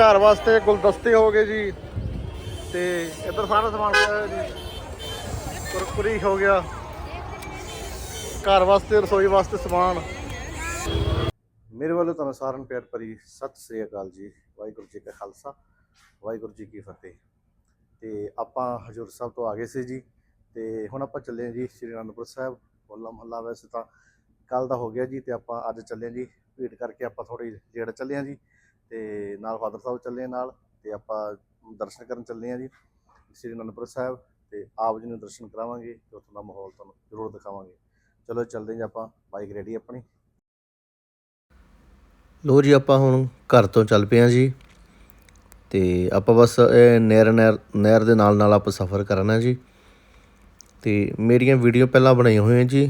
ਘਰ ਵਾਸਤੇ ਗੁਲਦਸਤੇ ਹੋ ਗਏ ਜੀ। ਤੇ ਇੱਧਰ ਸਾਰਾ ਸਮਾਨ ਪਿਆ ਜੀ। ਕੁਰਕੁਰੀ ਹੋ ਗਿਆ। ਘਰ ਵਾਸਤੇ, ਰਸੋਈ ਵਾਸਤੇ ਸਮਾਨ। ਮੇਰੇ ਵੱਲੋਂ ਤੁਹਾਨੂੰ ਸਾਰਿਆਂ ਨੂੰ ਪਿਆਰ ਭਰੀ ਸਤਿ ਸ੍ਰੀ ਅਕਾਲ ਜੀ। ਵਾਹਿਗੁਰੂ ਜੀ ਕਾ ਖਾਲਸਾ, ਵਾਹਿਗੁਰੂ ਜੀ ਕੀ ਫਤਿਹ। ਤੇ ਆਪਾਂ ਹਜੂਰ ਸਾਹਿਬ ਤੋਂ ਆ ਗਏ ਸੀ ਜੀ। ਤੇ ਹੁਣ ਆਪਾਂ ਚੱਲੇ ਹਾਂ ਜੀ ਸ੍ਰੀ ਅਨੰਦਪੁਰ ਸਾਹਿਬ। ਹੋਲਾ ਮਹੱਲਾ ਵੈਸੇ ਤਾਂ ਕੱਲ ਦਾ ਹੋ ਗਿਆ ਜੀ ਤੇ ਆਪਾਂ ਅੱਜ ਚੱਲੇ ਹਾਂ ਜੀ। ਭੀੜ ਕਰਕੇ ਆਪਾਂ ਥੋੜੀ ਜਿਹੜਾ ਚੱਲੇ ਹਾਂ ਜੀ। ਤੇ ਨਾਲ ਫਾਦਰ ਸਾਹਿਬ ਚੱਲੇ ਹਾਂ ਨਾਲ ਤੇ ਆਪਾਂ ਦਰਸ਼ਨ ਕਰਨ ਚੱਲੇ ਹਾਂ ਜੀ, ਸ੍ਰੀ ਅਨੰਦਪੁਰ ਸਾਹਿਬ ਤੇ ਆਪ ਜੀ ਨੂੰ ਦਰਸ਼ਨ ਕਰਾਵਾਂਗੇ ਤੇ ਉੱਥੋਂ ਦਾ ਮਾਹੌਲ ਤੁਹਾਨੂੰ ਜ਼ਰੂਰ ਦਿਖਾਵਾਂਗੇ। ਚਲੋ ਚੱਲਦੇ ਹਾਂ ਜੀ ਆਪਾਂ, ਬਾਈਕ ਰੈਡੀ ਆਪਣੀ। ਲੋ ਜੀ ਆਪਾਂ ਹੁਣ ਘਰ ਤੋਂ ਚੱਲ ਪਏ ਹਾਂ ਜੀ ਤੇ ਆਪਾਂ ਬਸ ਇਹ ਨਹਿਰ ਨਹਿਰ ਨਹਿਰ ਦੇ ਨਾਲ ਨਾਲ ਆਪਾਂ ਸਫ਼ਰ ਕਰਨਾ ਜੀ। ਤੇ ਮੇਰੀਆਂ ਵੀਡੀਓ ਪਹਿਲਾਂ ਬਣਾਈਆਂ ਹੋਈਆਂ ਜੀ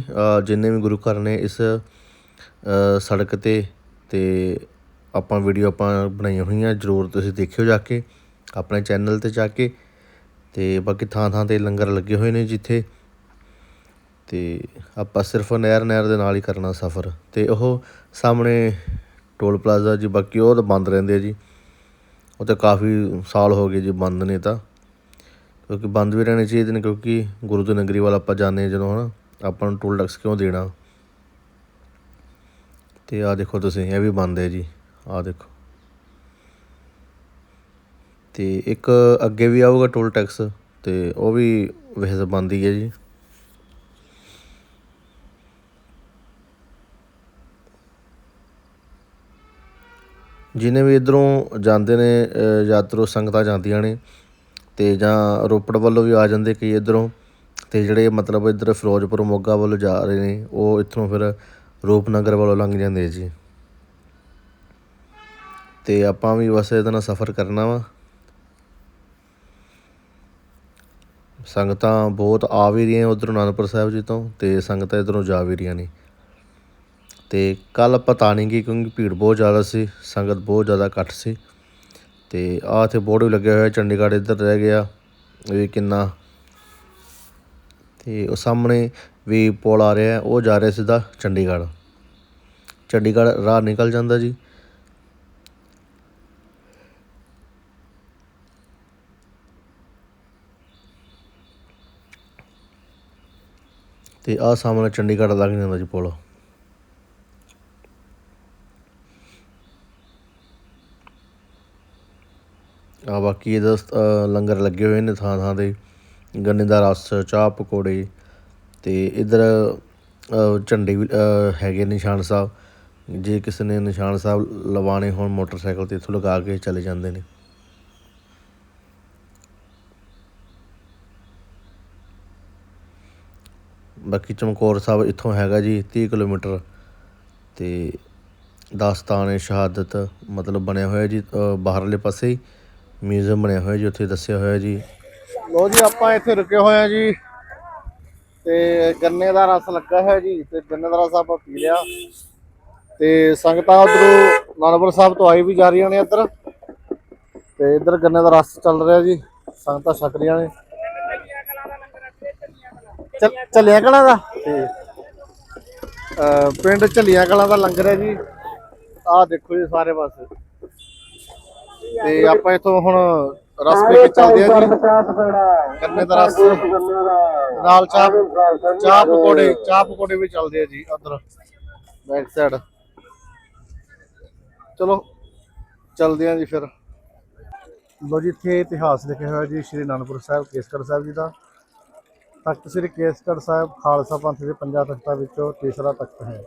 ਜਿੰਨੇ ਵੀ ਗੁਰੂ ਘਰ ਨੇ ਇਸ ਸੜਕ ਤੇ ਤੇ ਆਪਾਂ ਵੀਡੀਓ ਆਪਾਂ ਬਣਾਈਆਂ ਹੋਈਆਂ, ਜਰੂਰ ਤੁਸੀਂ ਦੇਖਿਓ ਜਾ ਕੇ, ਆਪਣੇ ਚੈਨਲ ਤੇ ਜਾ ਕੇ, ਤੇ ਬਾਕੀ ਥਾਂ ਥਾਂ ਤੇ ਲੰਗਰ ਲੱਗੇ ਹੋਏ ਨੇ ਜਿੱਥੇ, ਤੇ ਆਪਾਂ ਸਿਰਫ ਨਹਿਰ ਨਹਿਰ ਦੇ ਨਾਲ ਹੀ ਕਰਨਾ ਸਫ਼ਰ, ਤੇ ਉਹ ਸਾਹਮਣੇ ਟੋਲ ਪਲਾਜ਼ਾ ਜੀ, ਬਾਕੀ ਉਹ ਤਾਂ ਬੰਦ ਰਹਿੰਦੇ ਆ ਜੀ, ਉਹ ਤਾਂ ਕਾਫੀ ਸਾਲ ਹੋ ਗਏ ਜੀ ਬੰਦ ਨੇ ਤਾਂ, ਕਿਉਂਕਿ ਬੰਦ ਵੀ ਰਹਿਣੇ ਚਾਹੀਦੇ ਨੇ, ਕਿਉਂਕਿ ਗੁਰੂ ਦੀ ਨਗਰੀ ਵੱਲ ਆਪਾਂ ਜਾਂਦੇ ਹਾਂ ਜਦੋਂ, ਹਨਾ, ਆਪਾਂ ਨੂੰ ਟੋਲ ਟੈਕਸ ਕਿਉਂ ਦੇਣਾ, ਤੇ ਆਹ ਦੇਖੋ ਤੁਸੀਂ, ਇਹ ਵੀ ਬੰਦ ਹੈ ਜੀ। ਆਹ ਦੇਖੋ। ਤੇ ਇੱਕ ਅੱਗੇ ਵੀ ਆਊਗਾ ਟੋਲ ਟੈਕਸ ਤੇ ਉਹ ਵੀ ਵੈਸੇ ਬੰਦ ਹੈ ਜੀ। ਜਿਨੇ ਵੀ ਇਧਰੋਂ ਜਾਂਦੇ ਨੇ ਯਾਤਰੂ ਸੰਗਤਾਂ ਜਾਂਦੀਆਂ ਨੇ ਤੇ ਜਾਂ ਰੋਪੜ ਵੱਲੋਂ ਵੀ ਆ ਜਾਂਦੇ ਕਈ ਇਧਰੋਂ ਤੇ ਜਿਹੜੇ ਮਤਲਬ ਇਧਰ ਫਿਰੋਜ਼ਪੁਰ ਮੋਗਾ ਵੱਲੋਂ ਜਾ ਰਹੇ ਨੇ, ਉਹ ਇੱਥੋਂ ਫਿਰ ਰੂਪਨਗਰ ਵੱਲੋਂ ਲੰਘ ਜਾਂਦੇ ਜੀ। ਅਤੇ ਆਪਾਂ ਵੀ ਬਸ ਇਹਦੇ ਨਾਲ ਸਫ਼ਰ ਕਰਨਾ ਵਾ। ਸੰਗਤਾਂ ਬਹੁਤ ਆ ਵੀ ਰਹੀਆਂ ਉੱਧਰੋਂ ਅਨੰਦਪੁਰ ਸਾਹਿਬ ਜੀ ਤੋਂ ਅਤੇ ਸੰਗਤਾਂ ਇੱਧਰੋਂ ਜਾ ਵੀ ਰਹੀਆਂ ਨੇ। ਤੇ ਕੱਲ ਪਤਾ ਨਹੀਂ ਗਈ ਕਿਉਂਕਿ ਭੀੜ ਬਹੁਤ ਜ਼ਿਆਦਾ ਸੀ, ਸੰਗਤ ਬਹੁਤ ਜ਼ਿਆਦਾ ਇਕੱਠ ਸੀ। ਅਤੇ ਆਹ ਇੱਥੇ ਬੋਰਡ ਵੀ ਲੱਗਿਆ ਹੋਇਆ, ਚੰਡੀਗੜ੍ਹ ਇੱਧਰ ਰਹਿ ਗਿਆ। ਵੀ ਕਿੰਨਾ? ਅਤੇ ਉਹ ਸਾਹਮਣੇ ਵੀ ਪੁਲ ਆ ਰਿਹਾ, ਉਹ ਜਾ ਰਿਹਾ ਸਿੱਧਾ ਚੰਡੀਗੜ੍ਹ। ਚੰਡੀਗੜ੍ਹ ਰਾਹ ਨਿਕਲ ਜਾਂਦਾ ਜੀ। ਤੇ ਆਹ ਸਾਹਮਣੇ ਚੰਡੀਗੜ੍ਹ ਲੱਗ ਜਾਂਦਾ ਜੀ ਪੁਲ। ਆ ਬਾਕੀ ਇਹਦਾ ਲੰਗਰ ਲੱਗੇ ਹੋਏ ਨੇ ਥਾਂ ਥਾਂ ਤੇ। ਗੰਨੇ ਦਾ ਰਸ, ਚਾਹ ਪਕੌੜੇ ਤੇ ਇਧਰ ਝੰਡੇ ਵੀ ਹੈਗੇ ਨਿਸ਼ਾਨ ਸਾਹਿਬ। ਜੇ ਕਿਸੇ ਨੇ ਨਿਸ਼ਾਨ ਸਾਹਿਬ ਲਵਾਣੇ ਹੋਣ ਮੋਟਰਸਾਈਕਲ ਤੇ ਇੱਥੋਂ ਲਗਾ ਕੇ ਚਲੇ ਜਾਂਦੇ ਨੇ। ਬਾਕੀ ਚਮਕੌਰ ਸਾਹਿਬ ਇੱਥੋਂ ਹੈਗਾ ਜੀ, ਤੀਹ ਕਿਲੋਮੀਟਰ ਅਤੇ ਦਾਸਤਾਨ ਸ਼ਹਾਦਤ, ਮਤਲਬ ਬਣਿਆ ਹੋਇਆ ਜੀ ਬਾਹਰਲੇ ਪਾਸੇ ਹੀ, ਮਿਊਜ਼ੀਅਮ ਬਣਿਆ ਹੋਇਆ ਜੀ, ਉੱਥੇ ਦੱਸਿਆ ਹੋਇਆ ਜੀ। ਲੋ ਜੀ, ਆਪਾਂ ਇੱਥੇ ਰੁਕੇ ਹੋਏ ਆ ਜੀ ਤੇ ਗੰਨੇ ਦਾ ਰਸ ਲੱਗਾ ਹੋਇਆ ਜੀ, ਤੇ ਗੰਨੇ ਦਾ ਰਸ ਆਪਾਂ ਪੀ ਲਿਆ। ਤੇ ਸੰਗਤਾਂ ਉਧਰੋਂ ਨਾਨਪੁਰ ਸਾਹਿਬ ਤੋਂ ਆਈ ਵੀ ਜਾ ਰਹੀਆਂ ਨੇ ਇੱਧਰ। ਤੇ ਇੱਧਰ ਗੰਨੇ ਦਾ ਰਸ ਚੱਲ ਰਿਹਾ ਜੀ, ਸੰਗਤਾਂ ਛਕ ਰਹੀਆਂ ਨੇ। ਚੱਲ- ਝੱਲੀਆਂ ਕਲਾਂ ਦਾ? ਤੇ ਪਿੰਡ ਝੱਲੀਆਂ ਕਲਾਂ ਦਾ ਲੰਗਰ ਹੈ ਜੀ। ਆਹ ਦੇਖੋ ਜੀ ਸਾਰੇ ਪਾਸੇ। ਤੇ ਆਪਾਂ ਇੱਥੋਂ ਹੁਣ ਰਸ ਪੀ ਕੇ ਚੱਲਦੇ ਆ ਜੀ। ਗੰਨੇ ਦਾ ਰਸ। ਨਾਲ ਚਾਹ ਚਾਹ ਪਕੌੜੇ ਚਾਹ ਪਕੌੜੇ ਵੀ ਚੱਲਦੇ ਆ ਜੀ ਉਧਰ ਬੈਕ ਸਾਈਡ। ਚਲੋ ਚੱਲਦੇ ਆ ਜੀ ਫਿਰ। ਲੋ ਜੀ ਇੱਥੇ ਇਤਿਹਾਸ ਲਿਖਿਆ ਹੋਇਆ ਜੀ ਸ਼੍ਰੀ ਅਨੰਦਪੁਰ ਸਾਹਿਬ ਕੇਸਗੜ੍ਹ ਸਾਹਿਬ ਜੀ ਦਾ। ਤਖਤ ਸ੍ਰੀ ਕੇਸਗੜ੍ਹ ਸਾਹਿਬ ਖਾਲਸਾ ਪੰਥ ਦੇ ਪੰਜਾਂ ਤਖਤਾਂ ਵਿੱਚੋਂ ਤੀਸਰਾ ਤਖਤ ਹੈ।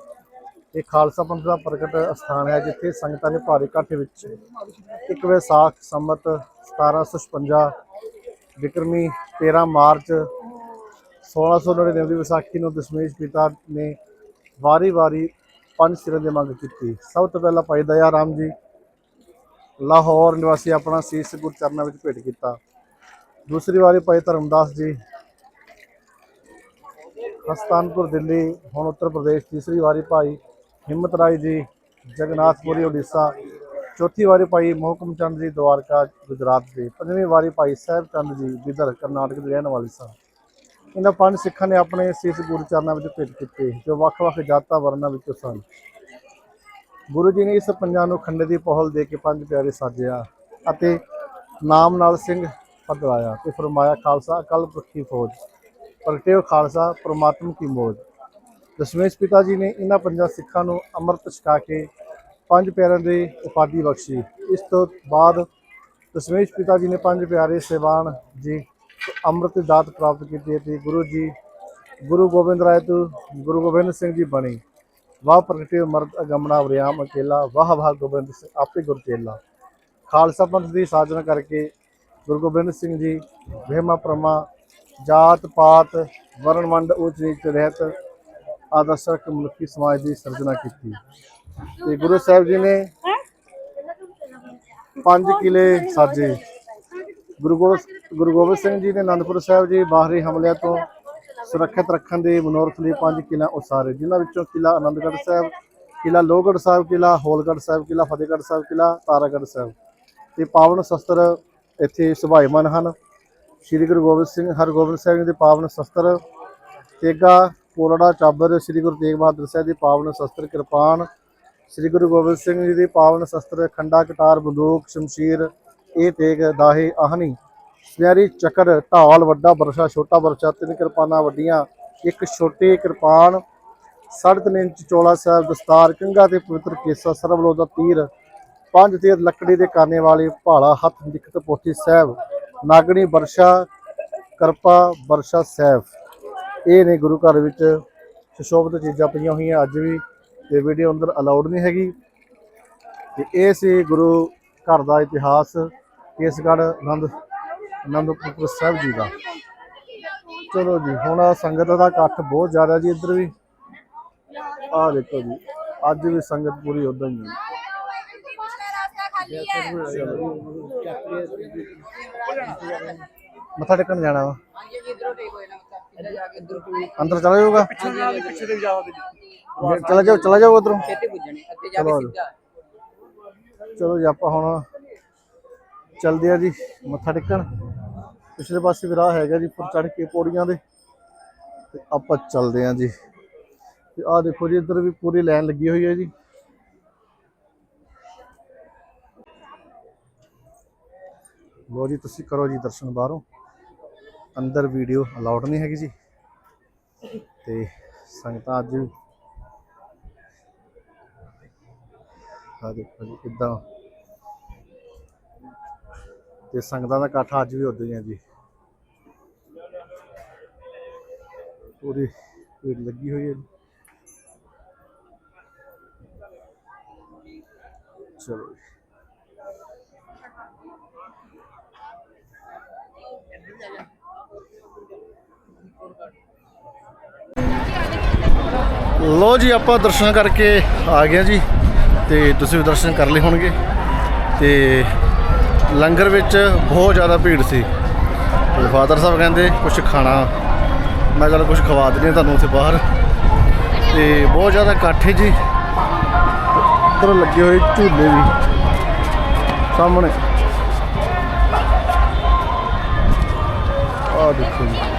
ਇਹ ਖਾਲਸਾ ਪੰਥ ਦਾ ਪ੍ਰਗਟ ਸਥਾਨ ਹੈ ਜਿੱਥੇ ਸੰਗਤਾਂ ਦੇ ਭਾਰੀ ਇਕੱਠ ਵਿੱਚ ਇੱਕ ਵਿਸਾਖ ਸੰਮਤ 1756 ਵਿਕਰਮੀ 13 ਮਾਰਚ 1699 ਦੀ ਵਿਸਾਖੀ ਨੂੰ ਦਸ਼ਮੇਸ਼ ਪਿਤਾ ਨੇ ਵਾਰੀ-ਵਾਰੀ ਪੰਜ ਸਿਰਾਂ ਦੀ ਮੰਗ ਕੀਤੀ। ਸਭ ਤੋਂ ਪਹਿਲਾਂ ਭਾਈ ਦਇਆ ਰਾਮ ਜੀ ਲਾਹੌਰ ਨਿਵਾਸੀ ਆਪਣਾ ਸੀਸ ਗੁਰ ਚਰਨਾਂ ਵਿੱਚ ਭੇਟ ਕੀਤਾ। ਦੂਸਰੀ ਵਾਰੀ ਭਾਈ ਧਰਮਦਾਸ ਜੀ ਹਸਤਾਨਪੁਰ ਦਿੱਲੀ, ਹੁਣ ਉੱਤਰ ਪ੍ਰਦੇਸ਼, ਤੀਸਰੀ ਵਾਰੀ ਭਾਈ ਹਿੰਮਤ ਰਾਏ ਜੀ ਜਗਨਨਾਥਪੁਰੀ ਉੜੀਸਾ। ਚੌਥੀ ਵਾਰੀ ਭਾਈ ਮੋਹਕਮ ਚੰਦ ਜੀ, ਦਵਾਰਕਾ, ਗੁਜਰਾਤ ਦੇ। ਪੰਜਵੀਂ ਵਾਰੀ ਭਾਈ ਸਾਹਿਬ ਚੰਦ ਜੀ ਬਿਦਰ ਕਰਨਾਟਕ ਦੇ ਰਹਿਣ ਵਾਲੇ ਸਨ। ਇਹਨਾਂ ਪੰਜ ਸਿੱਖਾਂ ਨੇ ਆਪਣੇ ਸਿੱਖ ਗੁਰੂ ਚਰਨਾਂ ਵਿੱਚ ਭੇਟ ਕੀਤੇ, ਜੋ ਵੱਖ-ਵੱਖ ਜਾਤਾਂ ਵਰਨਾਂ ਵਿੱਚੋਂ ਸਨ। ਗੁਰੂ ਜੀ ਨੇ ਇਸ ਪੰਜਾਂ ਨੂੰ ਖੰਡੇ ਦੀ ਪਹਲ ਦੇ ਕੇ ਪੰਜ ਪਿਆਰੇ ਸਾਜਿਆ ਅਤੇ ਨਾਮ ਨਾਲ ਸਿੰਘ ਪਦਵਾਇਆ ਤੇ ਫਰਮਾਇਆ, ਖਾਲਸਾ, ਅਕਲ ਪੁਰਖੀ ਫੌਜ। ਪ੍ਰਗਟਿਓ ਖਾਲਸਾ ਪ੍ਰਮਾਤਮ ਕੀ ਮੋਜ। ਦਸ਼ਮੇਸ਼ ਪਿਤਾ ਜੀ ਨੇ ਇਹਨਾਂ ਪੰਜਾਂ ਸਿੱਖਾਂ ਨੂੰ ਅੰਮ੍ਰਿਤ ਛਕਾ ਕੇ ਪੰਜ ਪਿਆਰਿਆਂ ਦੀ ਉਪਾਧੀ ਬਖਸ਼ੀ। ਇਸ ਤੋਂ ਬਾਅਦ ਦਸ਼ਮੇਸ਼ ਪਿਤਾ ਜੀ ਨੇ ਪੰਜ ਪਿਆਰੇ ਸੇਵਾਨ ਜੀ ਅੰਮ੍ਰਿਤ ਦਾਤ ਪ੍ਰਾਪਤ ਕੀਤੀ ਅਤੇ ਗੁਰੂ ਜੀ, ਗੁਰੂ ਗੋਬਿੰਦ ਰਾਏ ਤੋਂ ਗੁਰੂ ਗੋਬਿੰਦ ਸਿੰਘ ਜੀ ਬਣੇ। ਵਾਹ ਪ੍ਰਗਟਿਓ ਮਰਦ ਅਗਮਣਾ ਵਰਿਆਮ ਅਕੇਲਾ, ਵਾਹ ਵਾਹ ਗੋਬਿੰਦ ਸਿੰਘ ਆਪੇ ਗੁਰ ਚੇਲਾ। ਖਾਲਸਾ ਪੰਥ ਦੀ ਸਾਜਨਾ ਕਰਕੇ ਗੁਰੂ ਗੋਬਿੰਦ ਸਿੰਘ ਜੀ ਵਹਿਮਾ ਪ੍ਰਮਾ ਜਾਤ ਪਾਤ ਵਰਣ ਵੰਡ ਉੱਚ ਨੀਚ ਰਹਿਤ ਆਦਰਸ਼ਕ ਮਨੁੱਖੀ ਸਮਾਜ ਦੀ ਸਿਰਜਣਾ ਕੀਤੀ। ਤੇ ਗੁਰੂ ਸਾਹਿਬ ਜੀ ਨੇ ਪੰਜ ਕਿਲੇ ਸਾਜੇ। ਗੁਰੂ ਗੋਬਿੰਦ ਗੁਰੂ ਗੋਬਿੰਦ ਸਿੰਘ ਜੀ ਨੇ ਅਨੰਦਪੁਰ ਸਾਹਿਬ ਜੀ ਬਾਹਰੀ ਹਮਲਿਆਂ ਤੋਂ ਸੁਰੱਖਿਅਤ ਰੱਖਣ ਦੇ ਮਨੋਰਥ ਲਈ ਪੰਜ ਕਿਲਾ ਉਸਾਰੇ, ਜਿਨ੍ਹਾਂ ਵਿੱਚੋਂ ਕਿਲਾ ਆਨੰਦਗੜ੍ਹ ਸਾਹਿਬ, ਕਿਲਾ ਲੋਹਗੜ੍ਹ ਸਾਹਿਬ ਕਿਲਾ, ਹੋਲਗੜ੍ਹ ਸਾਹਿਬ ਕਿਲਾ, ਫਤਿਹਗੜ੍ਹ ਸਾਹਿਬ ਕਿਲਾ, ਤਾਰਾਗੜ੍ਹ ਸਾਹਿਬ। ਤੇ ਪਾਵਨ ਸ਼ਸਤਰ ਇੱਥੇ ਸੁਭਾਈਮਾਨ ਹਨ। ਸ੍ਰੀ ਗੁਰੂ ਗੋਬਿੰਦ ਸਿੰਘ, ਹਰਗੋਬਿੰਦ ਸਾਹਿਬ ਜੀ ਦੇ ਪਾਵਨ ਸ਼ਸਤਰ, ਤੇਗਾ, ਕੋਲੜਾ, ਚਾਬਰ, ਸ੍ਰੀ ਗੁਰੂ ਤੇਗ ਬਹਾਦਰ ਸਾਹਿਬ ਦੀ ਪਾਵਨ ਸ਼ਸਤਰ ਕਿਰਪਾਨ, ਸ੍ਰੀ ਗੁਰੂ ਗੋਬਿੰਦ ਸਿੰਘ ਜੀ ਦੀ ਪਾਵਨ ਸ਼ਸਤਰ, ਖੰਡਾ, ਕਟਾਰ, ਬੰਦੂਕ, ਸ਼ਮਸ਼ੀਰ, ਇਹ ਤੇਗ, ਦਾਹੇ, ਆਹਨੀ, ਸੁਨਹਿਰੀ ਚੱਕਰ, ਢਾਲ, ਵੱਡਾ ਬਰਸ਼ਾ, ਛੋਟਾ ਬਰਸ਼ਾ, ਤਿੰਨ ਕਿਰਪਾਨਾਂ ਵੱਡੀਆਂ, ਇੱਕ ਛੋਟੀ ਕਿਰਪਾਨ ਸਾਢੇ ਤਿੰਨ ਇੰਚ ਚੌਲਾ ਸਾਹਿਬ ਦਸਤਾਰ ਕੰਗਾ ਤੇ ਪਵਿੱਤਰ ਕੇਸਾ ਸਰਬਲੋ ਦਾ ਤੀਰ, ਪੰਜ ਤੀਰ ਲੱਕੜੀ ਦੇ ਕਾਨੇ ਵਾਲੇ, ਭਾਲਾ ਹੱਥ, ਲਿਖਤ ਪੋਥੀ ਸਾਹਿਬ ਨਾਗਣੀ ਵਰਸ਼ਾ, ਕਰਪਾ ਬਰਸ਼ਾ ਸੈਫ। ਇਹ ਨੇ ਗੁਰੂ ਘਰ ਵਿੱਚ ਸੁਸ਼ੋਭਿਤ ਚੀਜ਼ਾਂ ਪਈਆਂ ਹੋਈਆਂ। ਅੱਜ ਵੀ ਤੇ ਵੀਡੀਓ ਅੰਦਰ ਅਲਾਉਡ ਨਹੀਂ ਹੈਗੀ। ਤੇ ਇਹ ਸੀ ਗੁਰੂ ਘਰ ਦਾ ਇਤਿਹਾਸ ਕੇਸਗੜ੍ਹ ਆਨੰਦ ਆਨੰਦਪੁਰ ਸਾਹਿਬ ਜੀ ਦਾ। ਚਲੋ ਜੀ, ਹੁਣ ਸੰਗਤ ਦਾ ਇਕੱਠ ਬਹੁਤ ਜ਼ਿਆਦਾ ਜੀ ਇੱਧਰ ਵੀ। ਆਹ ਦੇਖੋ ਜੀ, ਅੱਜ ਵੀ ਸੰਗਤ ਪੂਰੀ ਉਦਾਂ ਹੀ ਹੈ। ਮੱਥਾ ਟੇਕਣ ਜਾਣਾ ਵਾ? ਅੰਦਰ ਚਲਾ ਜਾਊਗਾ? ਚਲਾ ਜਾਓ ਚਲਾ ਜਾਓ ਉਧਰੋਂ? ਚਲੋ ਜੀ। ਆਪਾਂ ਹੁਣ ਚੱਲਦੇ ਆ ਜੀ ਮੱਥਾ ਟੇਕਣ। ਪਿਛਲੇ ਪਾਸੇ ਵੀ ਰਾਹ ਹੈਗਾ ਜੀ ਉੱਪਰ ਚੜ ਕੇ ਪੌੜੀਆਂ ਦੇ। ਤੇ ਆਪਾਂ ਚੱਲਦੇ ਆ ਜੀ। ਤੇ ਆਹ ਦੇਖੋ ਜੀ ਇੱਧਰ ਵੀ ਪੂਰੀ ਲਾਈਨ ਲੱਗੀ ਹੋਈ ਹੈ ਜੀ। ਲੋ ਜੀ, ਤੁਸੀਂ ਕਰੋ ਜੀ ਦਰਸ਼ਨ ਬਾਹਰੋਂ। ਅੰਦਰ ਵੀਡੀਓ ਅਲਾਉਡ ਨਹੀਂ ਹੈਗੀ ਜੀ। ਤੇ ਸੰਗਤਾਂ ਅੱਜ ਆ ਦੇਖੋ ਜੀ, ਕਿੱਦਾਂ। ਤੇ ਸੰਗਤਾਂ ਦਾ ਇਕੱਠ ਅੱਜ ਵੀ ਉਦਾਂ ਹੀ ਆ ਜੀ। ਪੂਰੀ ਭੀੜ ਲੱਗੀ ਹੋਈ ਹੈ ਜੀ। ਚਲੋ ਲੋ ਜੀ, ਆਪਾਂ ਦਰਸ਼ਨ ਕਰਕੇ ਆ ਗਿਆ ਜੀ ਤੇ ਤੁਸੀਂ ਵੀ ਦਰਸ਼ਨ ਕਰ ਲਏ ਹੋਣਗੇ। ਤੇ ਲੰਗਰ ਵਿੱਚ ਬਹੁਤ ਜ਼ਿਆਦਾ ਭੀੜ ਸੀ। ਤੇ ਫਾਦਰ ਸਾਹਿਬ ਕਹਿੰਦੇ ਕੁਝ ਖਾਣਾ। ਮੈਂ ਚਲ ਕੁਝ ਖਵਾ ਦਿੰਦੇ ਹਾਂ ਤੁਹਾਨੂੰ ਉੱਥੇ ਬਾਹਰ। ਤੇ ਬਹੁਤ ਜ਼ਿਆਦਾ ਇਕੱਠ ਹੈ ਜੀ। ਉੱਧਰ ਲੱਗੇ ਹੋਏ ਝੂਲੇ ਵੀ ਸਾਹਮਣੇ। ਆਹ ਦੇਖੋ ਜੀ।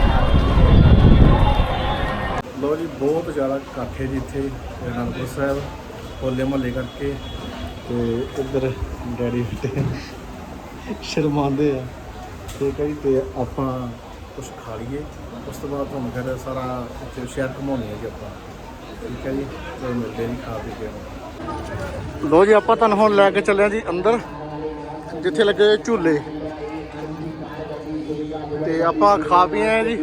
ਲੋ ਜੀ, ਬਹੁਤ ਜ਼ਿਆਦਾ ਇਕੱਠ ਹੈ ਜੀ ਇੱਥੇ ਅਨੰਦਪੁਰ ਸਾਹਿਬ, ਹੋਲੇ ਮਹੱਲੇ ਕਰਕੇ। ਤੇ ਇੱਧਰ ਡੈਡੀ ਬੇਟੇ ਸ਼ਰਮਾਉਂਦੇ ਆ। ਠੀਕ ਹੈ ਜੀ, ਤੇ ਆਪਾਂ ਕੁਝ ਖਾ ਲਈਏ। ਉਸ ਤੋਂ ਬਾਅਦ ਤੁਹਾਨੂੰ ਫਿਰ ਸਾਰਾ ਇੱਥੇ ਸ਼ਹਿਰ ਘੁਮਾਉਣੇ ਆ ਜੀ ਆਪਾਂ। ਠੀਕ ਹੈ ਜੀ, ਤੇ ਮਿਲਦੇ ਜੀ ਖਾ ਪੀ ਕੇ। ਲੋ ਜੀ, ਆਪਾਂ ਤੁਹਾਨੂੰ ਹੁਣ ਲੈ ਕੇ ਚੱਲੇ ਆ ਜੀ ਅੰਦਰ, ਜਿੱਥੇ ਲੱਗੇ ਹੋਏ ਝੂਲੇ। ਤੇ ਆਪਾਂ ਖਾ ਪੀਏ ਜੀ।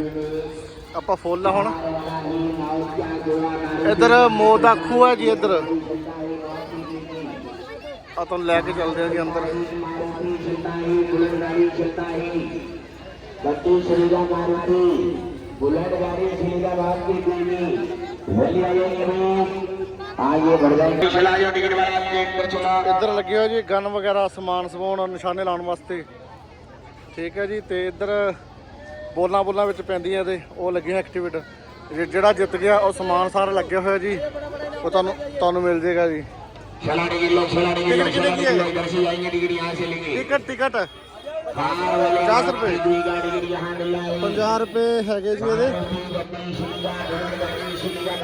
ਆਪਾਂ ਫੁੱਲ ਹੁਣ। ਇੱਧਰ ਮੋ ਦਾ ਖੂਹ ਹੈ ਜੀ ਇੱਧਰ ਆ ਤੁਹਾਨੂੰ ਲੈ ਕੇ ਚੱਲਦੇ ਆ ਜੀ ਅੰਦਰ बत्ती सुविधा मारुति बुलेट गाड़ी फरीदाबाद की देवी जल्दी आइए आगे बढ़ जाएंगे चला जाओ टिकट वाला प्लेट पर चला ਇੱਧਰ ਲੱਗੇ ਹੋਏ ਜੀ ਗਨ ਵਗੈਰਾ ਸਮਾਨ ਸਮਾਉਣ ਨਿਸ਼ਾਨੇ ਲਾਉਣ ਵਾਸਤੇ ਠੀਕ ਹੈ ਜੀ ਤੇ ਇੱਧਰ ਬੋਲਾਂ ਬੋਲਾਂ ਵਿੱਚ ਪੈਂਦੀਆਂ ਤੇ ਉਹ ਲੱਗੀਆਂ ਐਕਟੀਵੇਟ ਜਿਹੜਾ ਜਿੱਤ ਗਿਆ ਉਹ ਸਮਾਨ ਸਾਰਾ ਲੱਗਿਆ ਹੋਇਆ ਜੀ ਉਹ ਤੁਹਾਨੂੰ ਤੁਹਾਨੂੰ ਮਿਲ ਜੇਗਾ ਜੀ चला टिकट लो चला टिकट लो चला टिकट लो इधर से आएंगे टिकट यहाँ से लेंगे ਟਿਕਟ ਟਿਕਟ कार वाले 50 रुपए दुई गाड़ी गिरी यहाँ मिल रहा है 50 ਰੁਪਏ ਹੈਗੇ ਜੀ ਇਹਦੇ गड्डी सुनिगा गड्डी सुनिगा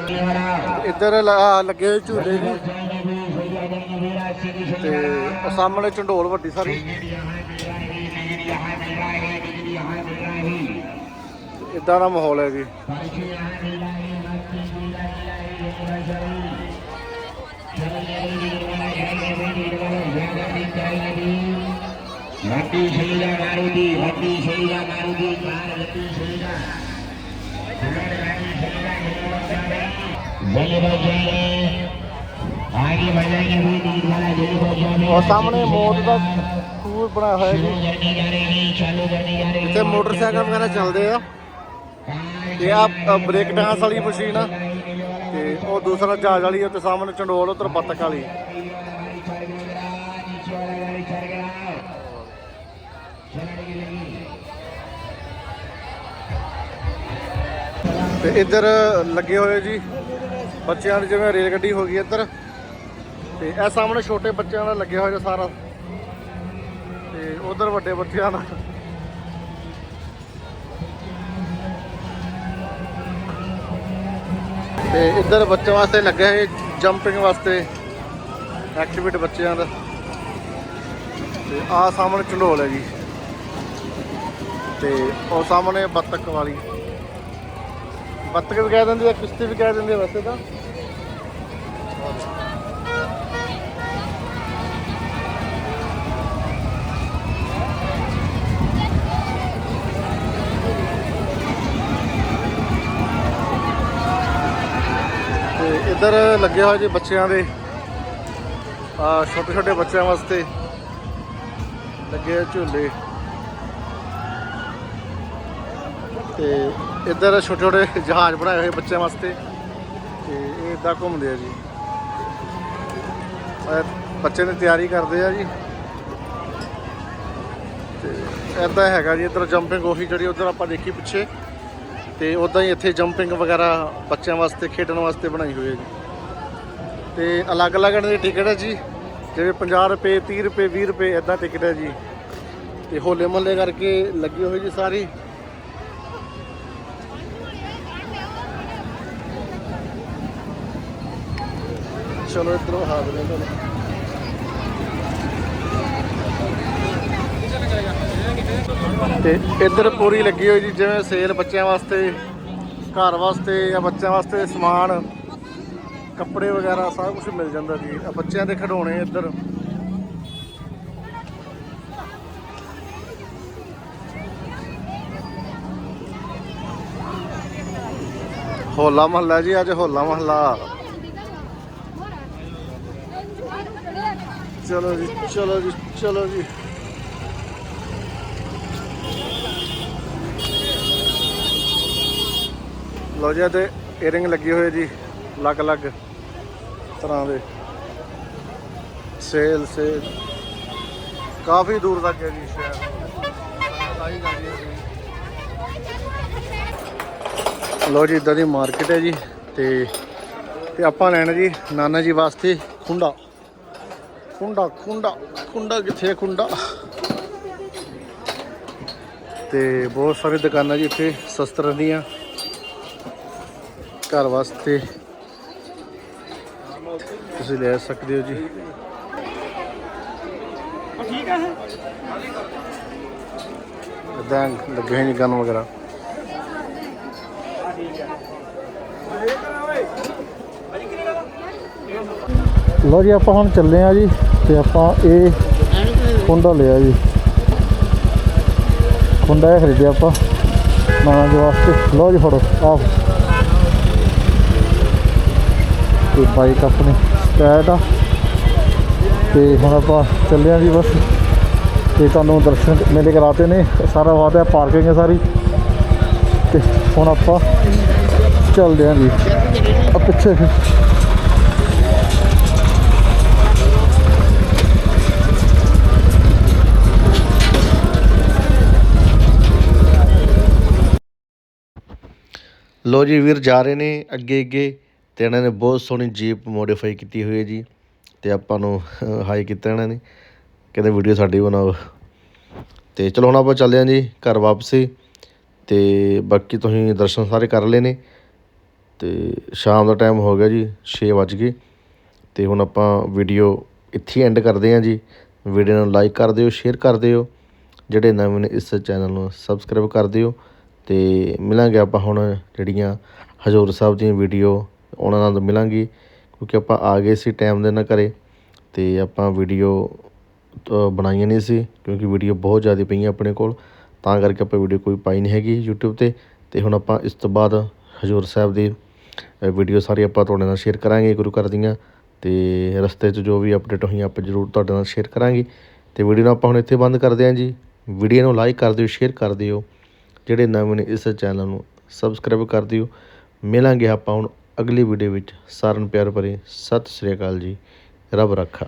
ਇਦਾਂ ਦਾ ਮਾਹੌਲ ਹੈ ਜੀ। ਵੱਡੀ ਸ਼ੀਲਾ ਮਾਰੂਦੀ ਵੱਡੀ ਸ਼ੀਲਾ ਮਾਰੂਦੀ ਕਾਰ ਵੱਡੀ ਸ਼ੀਲਾ ਉਹ ਸਾਹਮਣੇ ਮੌਤ ਦਾ ਕੂਰ ਬਣਾਇਆ ਮੋਟਰਸਾਈਕਲ ਵਗੈਰਾ ਚੱਲਦੇ ਆ ਇਹ ਆ ਬ੍ਰੇਕ ਡਾਂਸ ਵਾਲੀ ਮਸ਼ੀਨ ਆ। ਤੇ ਉਹ ਦੂਸਰਾ ਜਹਾਜ਼ ਵਾਲੀ ਆ ਤੇ ਸਾਹਮਣੇ ਚੰਡੋਲ ਉਧਰ ਬੱਤਕ ਵਾਲੀ। ਤੇ ਇੱਧਰ ਲੱਗੇ ਹੋਏ ਜੀ, ਬੱਚਿਆਂ ਦੀ ਜਿਵੇਂ ਰੇਲ ਗੱਡੀ ਹੋ ਗਈ ਇੱਧਰ। ਤੇ ਇਹ ਸਾਹਮਣੇ ਛੋਟੇ ਬੱਚਿਆਂ ਦਾ ਲੱਗਿਆ ਹੋਇਆ ਸਾਰਾ। ਤੇ ਉਧਰ ਵੱਡੇ ਬੱਚਿਆਂ ਦਾ। ਤੇ ਇੱਧਰ ਬੱਚਿਆਂ ਵਾਸਤੇ ਲੱਗਿਆ ਹੈ ਜੰਪਿੰਗ ਵਾਸਤੇ ਐਕਟੀਵਿਟ ਬੱਚਿਆਂ ਦਾ। ਤੇ ਆਹ ਸਾਹਮਣੇ ਝੰਡੋਲ ਹੈ ਜੀ ਤੇ ਉਹ ਸਾਹਮਣੇ ਬੱਤਕ ਵਾਲੀ। ਬੱਤਕ ਵੀ ਕਹਿ ਦਿੰਦੇ ਆ, ਕਿਸ਼ਤੀ ਵੀ ਕਹਿ ਦਿੰਦੇ ਆ ਵੈਸੇ ਤਾਂ ਤੇ ਇੱਧਰ ਲੱਗੇ ਹੋਏ ਜੀ ਬੱਚਿਆਂ ਦੇ। ਆ ਛੋਟੇ ਛੋਟੇ ਬੱਚਿਆਂ ਵਾਸਤੇ ਲੱਗੇ ਆ ਝੂਲੇ। ਤੇ ਇੱਧਰ ਛੋਟੇ ਛੋਟੇ ਜਹਾਜ਼ ਬਣਾਏ ਹੋਏ ਬੱਚਿਆਂ ਵਾਸਤੇ। ਤੇ ਇਹ ਇਦਾਂ ਘੁੰਮਦੇ ਆ ਜੀ। ਇਹ ਬੱਚੇ ਦੀ ਤਿਆਰੀ ਕਰਦੇ ਆ ਜੀ। ਤੇ ਇਦਾਂ ਹੈਗਾ ਜੀ, ਇੱਧਰ ਜੰਪਿੰਗ ਉਹੀ ਜਿਹੜੀ ਉਧਰ ਆਪਾਂ ਦੇਖੀ ਪਿੱਛੇ। ਤੇ ਉਦਾਂ ਹੀ ਇੱਥੇ ਜੰਪਿੰਗ ਵਗੈਰਾ ਬੱਚਿਆਂ ਵਾਸਤੇ, ਖੇਡਣ ਵਾਸਤੇ ਬਣਾਈ ਹੋਈ ਹੈ ਜੀ। ਤੇ ਅਲੱਗ-ਅਲੱਗ ਇਹਨਾਂ ਦੀ ਟਿਕਟ ਹੈ ਜੀ। ਜਿਵੇਂ 50 ਰੁਪਏ 30 ਰੁਪਏ 20 ਰੁਪਏ ਇਦਾਂ ਟਿਕਟ ਹੈ ਜੀ। ਤੇ ਹੋਲੇ ਮਹੱਲੇ ਕਰਕੇ ਲੱਗੀ ਹੋਈ ਜੀ ਸਾਰੀ। ਚਲੋ ਇਧਰੋਂ ਹਾਜ਼ਰ ਨੇ ਤੁਹਾਨੂੰ। ਤੇ ਇੱਧਰ ਪੂਰੀ ਲੱਗੀ ਹੋਈ ਜੀ, ਜਿਵੇਂ ਸੇਲ ਬੱਚਿਆਂ ਵਾਸਤੇ, ਘਰ ਵਾਸਤੇ ਜਾਂ ਬੱਚਿਆਂ ਵਾਸਤੇ ਸਮਾਨ, ਕੱਪੜੇ ਵਗੈਰਾ ਸਭ ਕੁਝ ਮਿਲ ਜਾਂਦਾ ਜੀ। ਆਹ ਬੱਚਿਆਂ ਦੇ ਖਿਡੌਣੇ ਇੱਧਰ। ਹੋਲਾ ਮਹੱਲਾ ਜੀ, ਅੱਜ ਹੋਲਾ ਮਹੱਲਾ। ਚਲੋ ਜੀ ਚਲੋ ਜੀ ਚਲੋ ਜੀ। ਲੋ ਜੀ ਤੇ ਏਅਰਿੰਗ ਲੱਗੇ ਹੋਏ ਜੀ, ਅਲੱਗ-ਅਲੱਗ ਤਰ੍ਹਾਂ ਦੇ। ਸੇਲ ਸੇਲ ਕਾਫੀ ਦੂਰ ਤੱਕ ਹੈ ਜੀ, ਸ਼ਹਿਰ। ਆਈ ਜਾਂਦੀ ਜੀ ਲੋ ਜੀ ਇਦਾਂ ਦੀ ਮਾਰਕੀਟ ਹੈ ਜੀ, ਤੇ ਤੇ ਆਪਾਂ ਲੈਣਾ ਜੀ ਨਾਨਾ ਜੀ ਵਾਸਤੇ ਖੁੰਡਾ। ਖੁੰਡਾ ਖੁੰਡਾ ਖੁੰਡਾ ਕਿੱਥੇ ਖੁੰਡਾ? ਤੇ ਬਹੁਤ ਸਾਰੀ ਦੁਕਾਨਾਂ ਜੀ ਇੱਥੇ ਸ਼ਸਤਰਾਂ ਦੀਆਂ। ਘਰ ਵਾਸਤੇ। ਤੁਸੀਂ ਲੈ ਸਕਦੇ ਹੋ ਜੀ। ਠੀਕ ਹੈ ਇਦਾਂ ਲੱਗੇ ਨੇ ਗਨ ਵਗੈਰਾ। ਲੋ ਜੀ ਆਪਾਂ ਹੁਣ ਚੱਲੇ ਆ ਜੀ ਤੇ ਆਪਾਂ ਇਹ ਕੁੰਡਾ ਲਿਆ ਜੀ। ਕੁੰਡਾ ਇਹ ਖਰੀਦਿਆ ਆਪਾਂ। ਨਾਨਾ ਦੇ ਵਾਸਤੇ ਲੋ ਜੀ ਫੜੋ ਆਹ ਤੇ ਬਾਈਕ ਆਪਣੀ ਸਟੈਟ ਆ। ਤੇ ਹੁਣ ਆਪਾਂ ਚੱਲੇ ਆ ਜੀ ਬਸ। ਤੇ ਤੁਹਾਨੂੰ ਦਰਸ਼ਨ ਮੇਲੇ ਕਰਾਤੇ ਨੇ। ਸਾਰਾ ਬਾਤ ਪਾਰਕਿੰਗ ਹੈ ਸਾਰੀ। ਤੇ ਹੁਣ ਆਪਾਂ ਚੱਲਦੇ ਆਂ ਜੀ। ਆ ਪਿੱਛੇ ਫਿਰ। ਲੋ ਜੀ ਵੀਰ ਜਾ ਰਹੇ ਨੇ ਅੱਗੇ ਅੱਗੇ। ਅਤੇ ਇਹਨਾਂ ਨੇ ਬਹੁਤ ਸੋਹਣੀ ਜੀਪ ਮੋਡੀਫਾਈ ਕੀਤੀ ਹੋਈ ਹੈ ਜੀ ਅਤੇ ਆਪਾਂ ਨੂੰ ਹਾਈ ਕੀਤਾ ਇਹਨਾਂ ਨੇ। ਕਹਿੰਦੇ ਵੀਡੀਓ ਸਾਡੀ ਬਣਾਓ। ਅਤੇ ਚਲੋ ਹੁਣ ਆਪਾਂ ਚੱਲਦੇ ਹਾਂ ਜੀ ਘਰ ਵਾਪਸੀ ਅਤੇ ਬਾਕੀ ਤੁਸੀਂ ਦਰਸ਼ਨ ਸਾਰੇ ਕਰ ਲਏ ਨੇ। ਅਤੇ ਸ਼ਾਮ ਦਾ ਟਾਈਮ ਹੋ ਗਿਆ ਜੀ 6 ਵੱਜ ਗਏ। ਅਤੇ ਹੁਣ ਆਪਾਂ ਵੀਡੀਓ ਇੱਥੇ ਐਂਡ ਕਰਦੇ ਹਾਂ ਜੀ। ਵੀਡੀਓ ਨੂੰ ਲਾਈਕ ਕਰ ਦਿਓ ਸ਼ੇਅਰ ਕਰ ਦਿਓ। ਜਿਹੜੇ ਨਵੇਂ ਨੇ ਇਸ ਚੈਨਲ ਨੂੰ ਸਬਸਕ੍ਰਾਈਬ ਕਰ ਦਿਓ। ਅਤੇ ਮਿਲਾਂਗੇ ਆਪਾਂ ਹੁਣ ਜਿਹੜੀਆਂ ਹਜੂਰ ਸਾਹਿਬ ਦੀਆਂ ਵੀਡੀਓ ਉਹਨਾਂ ਨਾਲ ਮਿਲਾਂਗੇ, ਕਿਉਂਕਿ ਆਪਾਂ ਆ ਗਏ ਸੀ ਟਾਈਮ ਦੇ ਨਾਲ ਘਰ ਅਤੇ ਆਪਾਂ ਵੀਡੀਓ ਬਣਾਈਆਂ ਨਹੀਂ ਸੀ, ਕਿਉਂਕਿ ਵੀਡੀਓ ਬਹੁਤ ਜ਼ਿਆਦਾ ਪਈਆਂ ਆਪਣੇ ਕੋਲ। ਤਾਂ ਕਰਕੇ ਆਪਾਂ ਵੀਡੀਓ ਕੋਈ ਪਾਈ ਨਹੀਂ ਹੈਗੀ ਯੂਟਿਊਬ ਤੇ ਅਤੇ ਹੁਣ ਆਪਾਂ ਇਸ ਤੋਂ ਬਾਅਦ ਹਜੂਰ ਸਾਹਿਬ ਦੀ ਵੀਡੀਓ ਸਾਰੀ ਆਪਾਂ ਤੁਹਾਡੇ ਨਾਲ ਸ਼ੇਅਰ ਕਰਾਂਗੇ, ਗੁਰੂ ਘਰ ਦੀਆਂ। ਅਤੇ ਰਸਤੇ 'ਚ ਜੋ ਵੀ ਅਪਡੇਟ ਹੋਈਆਂ, ਆਪਾਂ ਜ਼ਰੂਰ ਤੁਹਾਡੇ ਨਾਲ ਸ਼ੇਅਰ ਕਰਾਂਗੇ। ਅਤੇ ਵੀਡੀਓ ਨੂੰ ਆਪਾਂ ਹੁਣ ਇੱਥੇ ਬੰਦ ਕਰਦੇ ਹਾਂ ਜੀ। ਵੀਡੀਓ ਨੂੰ ਲਾਈਕ ਕਰ ਦਿਓ ਸ਼ੇਅਰ ਕਰ ਦਿਓ। ਜਿਹੜੇ ਨਵੇਂ ਨੇ ਇਸ ਚੈਨਲ ਨੂੰ ਸਬਸਕ੍ਰਾਈਬ ਕਰ ਦਿਓ। ਮਿਲਾਂਗੇ ਆਪਾਂ ਹੁਣ ਅਗਲੀ ਵੀਡੀਓ ਵਿੱਚ ਸਾਰਿਆਂ ਨੂੰ ਪਿਆਰ ਭਰੀ ਸਤਿ ਸ੍ਰੀ ਅਕਾਲ ਜੀ। ਰੱਬ ਰੱਖਾ।